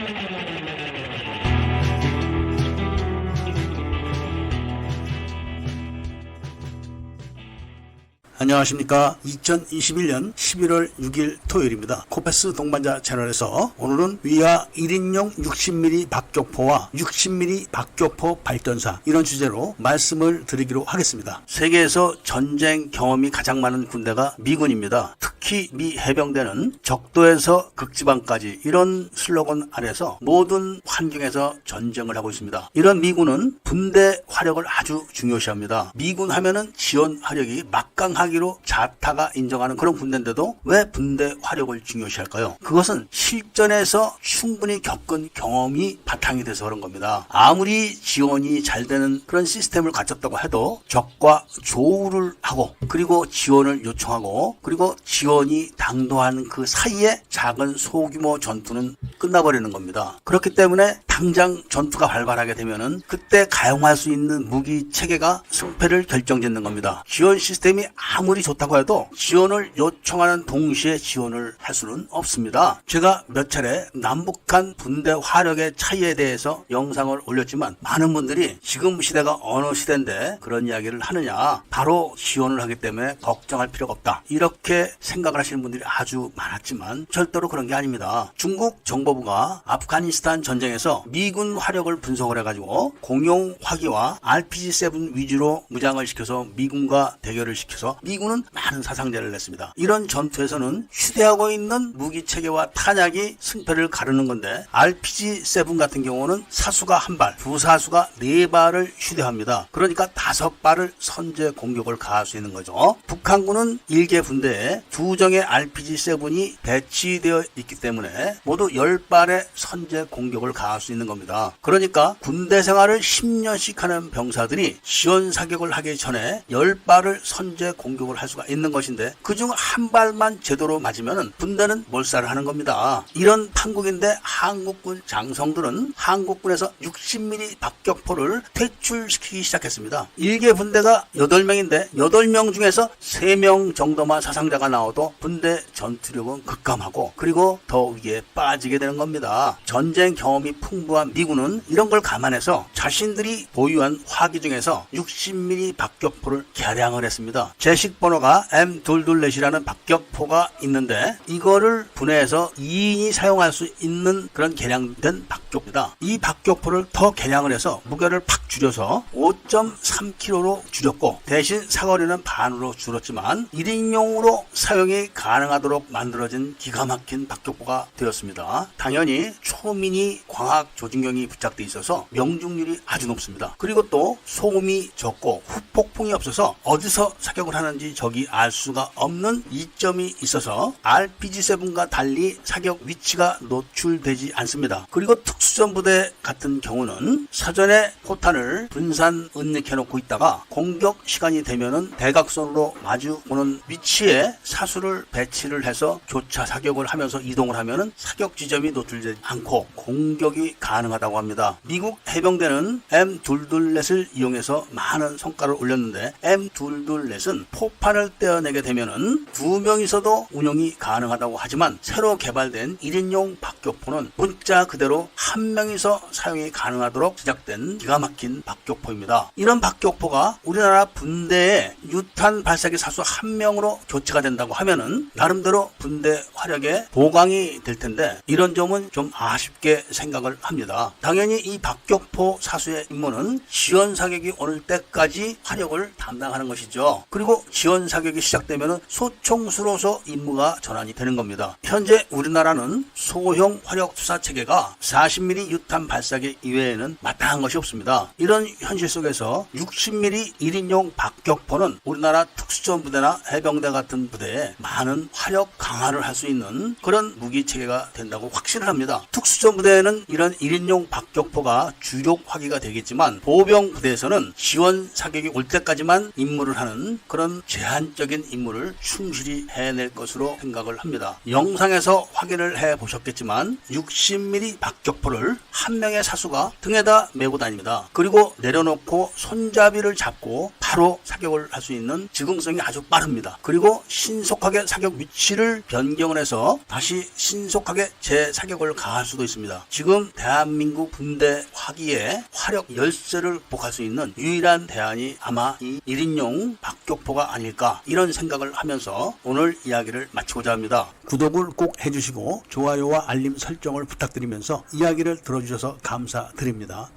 Thank you. 안녕하십니까. 2021년 11월 6일 토요일입니다. 코페스 동반자 채널에서 오늘은 위아 1인용 60mm 박격포와 60mm 박격포 발전사 이런 주제로 말씀을 드리기로 하겠습니다. 세계에서 전쟁 경험이 가장 많은 군대가 미군입니다. 특히 미 해병대는 적도에서 극지방까지 이런 슬로건 아래서 모든 환경에서 전쟁을 하고 있습니다. 이런 미군은 분대 화력을 아주 중요시합니다. 미군 하면은 지원 화력이 막강하 기로 자타가 인정하는 그런 군대인데도 왜 분대 화력을 중요시할까요? 그것은 실전에서 충분히 겪은 경험이 바탕이 돼서 그런 겁니다. 아무리 지원이 잘 되는 그런 시스템을 갖췄다고 해도 적과 조우를 하고 그리고 지원을 요청하고 그리고 지원이 당도한 그 사이에 작은 소규모 전투는 끝나버리는 겁니다. 그렇기 때문에 당장 전투가 발발하게 되면은 그때 가용할 수 있는 무기 체계가 승패를 결정짓는 겁니다. 지원 시스템이 아무리 좋다고 해도 지원을 요청하는 동시에 지원을 할 수는 없습니다. 제가 몇 차례 남북한 분대 화력의 차이에 대해서 영상을 올렸지만 많은 분들이 지금 시대가 어느 시대인데 그런 이야기를 하느냐 바로 지원을 하기 때문에 걱정할 필요가 없다 이렇게 생각을 하시는 분들이 아주 많았지만 절대로 그런 게 아닙니다. 중국 정보부가 아프가니스탄 전쟁에서 미군 화력을 분석을 해가지고 공용 화기와 RPG-7 위주로 무장을 시켜서 미군과 대결을 시켜서 미군은 많은 사상자를 냈습니다. 이런 전투에서는 휴대하고 있는 무기 체계와 탄약이 승패를 가르는 건데 RPG-7 같은 경우는 사수가 한 발, 부사수가 네 발을 휴대합니다. 그러니까 다섯 발을 선제 공격을 가할 수 있는 거죠. 북한군은 일개 분대에 두 정의 RPG-7이 배치되어 있기 때문에 모두 10발의 선제 공격을 가할 수 있는 겁니다. 그러니까 군대 생활을 10년씩 하는 병사들이 지원 사격을 하기 전에 10발을 선제 공격을 할 수가 있는 것인데 그중 한 발만 제대로 맞으면 분대는 몰살을 하는 겁니다. 이런 판국인데 한국군 장성들은 한국군에서 60mm 박격포를 퇴출시키기 시작했습니다. 일개 분대가 8명인데 8명 중에서 3명 정도만 사상자가 나와도 분대 전투력은 급감하고 그리고 더 위에 빠지게 되는 겁니다. 전쟁 경험이 풍 부한 미군은 이런 걸 감안해서 자신들이 보유한 화기 중에서 60mm 박격포를 개량을 했습니다. 제식 번호가 M224이라는 박격포가 있는데 이거를 분해해서 2인이 사용할 수 있는 그런 개량된 박격포다. 이 박격포를 더 개량을 해서 무게를 팍 줄여서 5.3kg로 줄였고 대신 사거리는 반으로 줄었지만 1인용으로 사용이 가능하도록 만들어진 기가 막힌 박격포가 되었습니다. 당연히 초미니 광학 조준경이 부착돼 있어서 명중률이 아주 높습니다. 그리고 또 소음이 적고 후폭풍이 없어서 어디서 사격을 하는지 적이 알 수가 없는 이점이 있어서 RPG-7과 달리 사격 위치가 노출되지 않습니다. 그리고 특수전 부대 같은 경우는 사전에 포탄을 분산 은닉해 놓고 있다가 공격 시간이 되면은 대각선으로 마주 오는 위치에 사수를 배치를 해서 교차 사격을 하면서 이동을 하면은 사격 지점이 노출되지 않고 공격이 가능하다고 합니다. 미국 해병대는 M224를 이용해서 많은 성과를 올렸는데 M224은 포판을 떼어내게 되면은 두 명이서도 운영이 가능하다고 하지만 새로 개발된 1인용 박격포는 문자 그대로 한 명이서 사용이 가능하도록 제작된 기가 막힌 박격포입니다. 이런 박격포가 우리나라 분대에 유탄 발사기 사수 한 명으로 교체가 된다고 하면은 나름대로 분대 화력에 보강이 될 텐데 이런 점은 좀 아쉽게 생각을 합니다. 당연히 이 박격포 사수의 임무는 지원 사격이 오를 때까지 화력을 담당하는 것이죠. 그리고 지원 사격이 시작되면은 소총수로서 임무가 전환이 되는 겁니다. 현재 우리나라는 소형 화력 투사 체계가 40mm 유탄 발사기 이외에는 마땅한 것이 없습니다. 이런 현실 속에서 60mm 1인용 박격포는 우리나라 특수전 부대나 해병대 같은 부대에 많은 화력 강화를 할 수 있는 그런 무기 체계가 된다고 확신을 합니다. 특수전 부대에는 이런 1인용 박격포가 주력 화기가 되겠지만 보병 부대에서는 지원 사격이 올 때까지만 임무를 하는 그런 제한적인 임무를 충실히 해낼 것으로 생각을 합니다. 영상에서 확인을 해 보셨겠지만 60mm 박격포를 한 명의 사수가 등에다 메고 다닙니다. 그리고 내려놓고 손잡이를 잡고 바로 사격을 할 수 있는 즉응성이 아주 빠릅니다. 그리고 신속하게 사격 위치를 변경을 해서 다시 신속하게 재사격을 가할 수도 있습니다. 지금 대한민국 군대 화기에 화력 열세를 복할 수 있는 유일한 대안이 아마 이 1인용 박격포가 아닐까 이런 생각을 하면서 오늘 이야기를 마치고자 합니다. 구독을 꼭 해주시고 좋아요와 알림 설정을 부탁드리면서 이야기를 들어주셔서 감사드립니다.